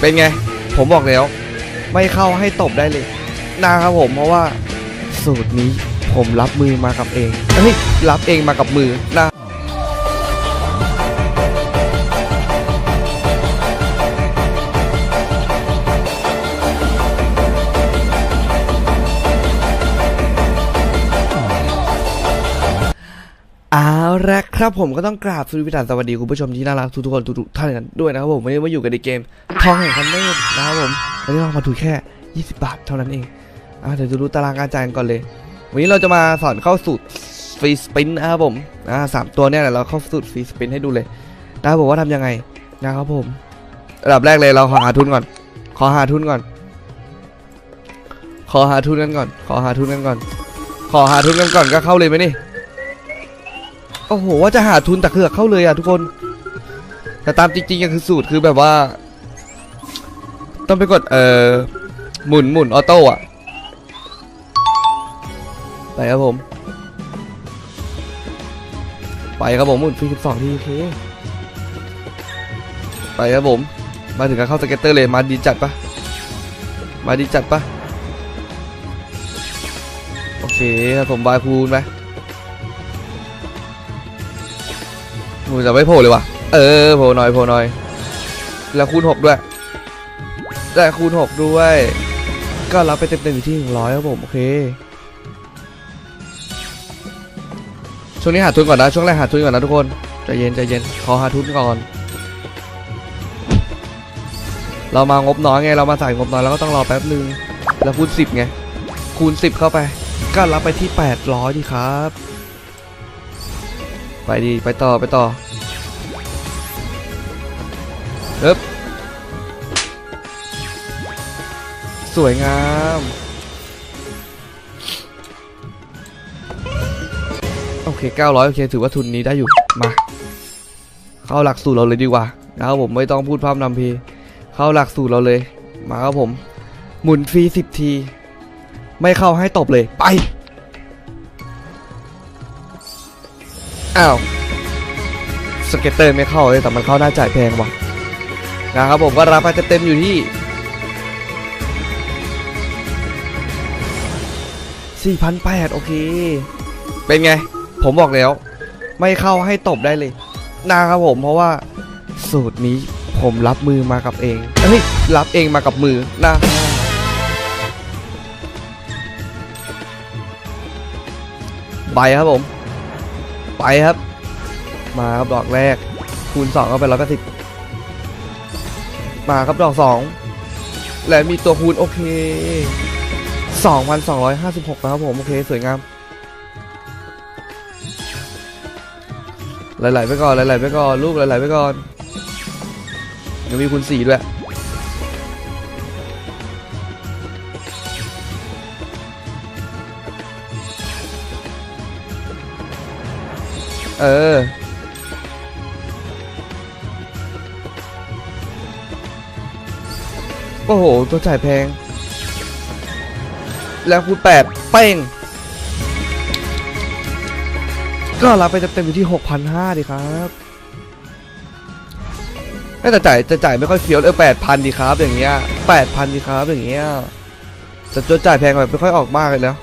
เป็นไง ผมบอกแล้ว ไม่เข้าให้ตบได้เลยนะครับผมเพราะว่าสูตรนี้ผมรับมือมากับเองเฮ้ยรับเองมากับมือนะ เอาละครับผมก็ต้องกราบสวัสดีพิธาสวัสดีคุณผู้ชมที่น่ารักทุกๆคนทุกๆท่านกันด้วยนะครับผมวันนี้มาอยู่กันในเกมทองแห่งคันเนตนะครับผมวันนี้เรามาถูกแค่ 20 บาทเท่านั้นเองอะเดี๋ยวจะรู้ตารางการจ่ายกันก่อนเลย วันนี้เราจะมาสอนเข้าสูตรฟรีสปินนะครับผมอ่าสามตัวเนี่ยแหละเราเข้าสูตรฟรีสปินให้ดูเลยนะครับผมว่าทำยังไงนะครับผมระดับแรกเลยเราขอหาทุนก่อน ขอหาทุนก่อน ขอหาทุนกันก่อน ขอหาทุนกันก่อน ขอหาทุนกันก่อนก็เข้าเลยไหมนี่ โอ้โหว่าจะหาทุนต่เขือกเข้าเลยอะทุกคน แต่ตามจริงๆก็คือสูตรคือแบบว่า ต้องไปกดเอ่อหมุนหมุนออโต้อะไปครับผม ไปครับผมหมุนฟรีสิบสองทีโอเคไปครับผม มาถึงก็เข้าสเก็ตเตอร์เลยมาดีจัดปะมาดีจัดปะโอเคครับผมบายคูณไป มึงจะไม่โผล่เลยวะเออโผล่หน่อยโผล่หน่อย แล้วคูณหกด้วยได้คูณหกด้วย ก็รับไปเต็มๆอยู่ที่หนึ่งร้อยครับผมโอเคช่วงนี้หาทุนก่อนนะช่วงแรกหาทุนก่อนนะทุกคนใจเย็นใจเย็นขอหาทุนก่อน เรามางบน้อยไงเรามาใส่งบน้อยเราก็ต้องรอแป๊บนึงแล้วคูณสิบไงคูณสิบเข้าไป ก็รับไปที่แปดร้อยดีครับ ไปดีไปต่อไปต่อเอ๊บสวยงามโอเค 900 โอเค ถือว่าทุนนี้ได้อยู่ มา เข้าหลักสูตรเราเลยดีกว่านะครับผมไม่ต้องพูดพร่ำนำเพลเข้าหลักสูตรเราเลย มาครับผม หมุนฟรี 10 ที ไม่เข้าให้ตบเลย ไป อ้าวสเก็ตเตอร์ไม่เข้าเลยแต่มันเข้าหน้าจ่ายแพงว่ะนะครับผมก็รับไปเต็มอยู่ที่ 4,800 โอเค เป็นไง ผมบอกแล้ว ไม่เข้าให้ตบได้เลย นะครับผมเพราะว่าสูตรนี้ผมรับมือมากับเอง เฮ้ย รับเองมากับมือนะไปครับผม ไปครับ มาครับดอกแรก คูณ2ก็เป็นร้อยแปดสิบมาครับดอกสองและมีตัวคูณโอเค 2,256 นะครับผม โอเค สวยงาม หลๆไปก่อน หลๆไปก่อน ลูกหลๆไปก่อนยังมีคูณสี่ด้วย เออ โอ้โห ตัวจ่ายแพง แล้วคูณแปดเป้ง ก็รับไปเต็มๆอยู่ที่ 6,500ดีครับแต่จ่ายจะจ่ายไม่ค่อยเฟี้ยวเออ8,000ดีครับอย่างเงี้ย8,000ดีครับ อย่างเงี้ยแต่จ่ายแพงแบบไม่ค่อยออกมากเลยแล้ว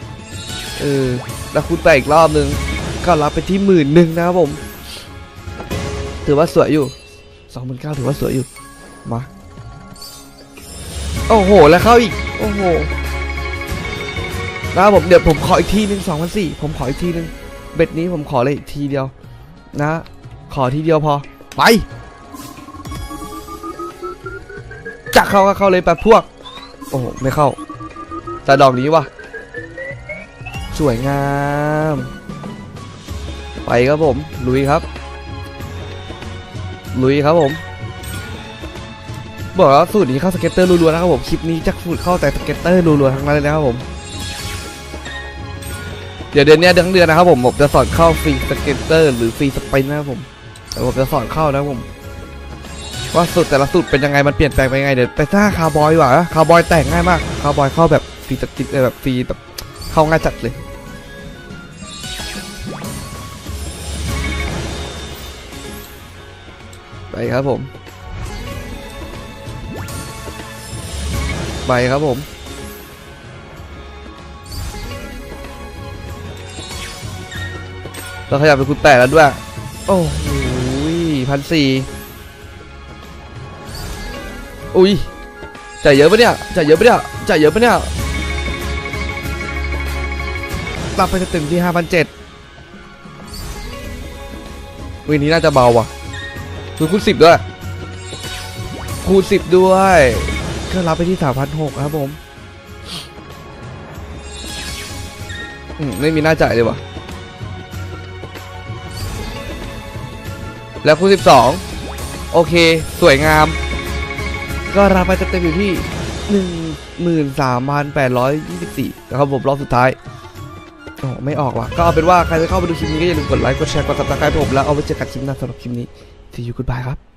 เออแล้วคูณแปดอีกรอบนึง ก็รับไปที่หมื่นหนึ่งนะครับผม ถือว่าสวยอยู่สองหมื่นเก้าถือว่าสวยอยู่ มา โอ้โห แล้วเข้าอีก โอ้โหนะครับผมเดี๋ยวผมขออีกทีหนึ่งสองพันสี่ผมขออีกทีหนึ่งเบ็ดนี้ผมขอเลยอีกทีเดียว นะ ขอทีเดียวพอ ไปจะเข้าก็เข้าเลยแบบพวก โอ้โห ไม่เข้า แต่ดอกนี้วะสวยงาม ไปครับผม ลุยครับ ลุยครับผม บอกแล้วสูตรนี้เข้าสเก็ตเตอร์รัวๆนะครับผมคลิปนี้จะสูตรเข้าแต่สเก็ตเตอร์รัวๆทั้งนั้นเลยนะครับผมเดี๋ยวเดือนนี้ทั้งเดือนนะครับผมผมจะสอนเข้าฟรีสเก็ตเตอร์ หรือฟรีสปรินนะครับผมแต่ผมจะสอนเข้านะครับผมว่าสูตรแต่ละสูตรเป็นยังไงมันเปลี่ยนแปลงไปยังไงเดี๋ยวไปท่าคาร์บอยดีกว่าคาร์บอยแต่งง่ายมากคาร์บอยเข้าแบบฟรีสกิทแบบฟรีแบบเข้าง่ายจัดเลย ไปครับผมใบครับผม เราขยับไปคูณแปดแล้วด้วย โอ้โหพันสี่อุ้ยจ่ายเยอะปะเนี่ยจ่ายเยอะปะเนี่ยจ่ายเยอะปะเนี่ยรับไปเต็มที่ห้าพันเจ็ดวินนี้น่าจะเบาว่ะ คูณคูณสิบด้วย คูณสิบด้วย ก็รับไปที่สามพันหกครับผมไม่มีหน้าจ่ายเลยว่ะแล้วคูณ12โอเค สวยงาม ก็รับไปเต็มๆอยู่ที่13,824นสามพันแปดร้อยยี่สิบสี่ครับผมรอบสุดท้ายโอ้ไม่ออกว่ะ ก็เอาเป็นว่าใครจะเข้าไปดูคลิปนี้ก็อย่าลืมกดไลค์ กดแชร์ กดซับสไครป์ผมแล้วเอาไว้เจอกันคลิปหน้าสำหรับคลิปนี้ see you goodbye ครับ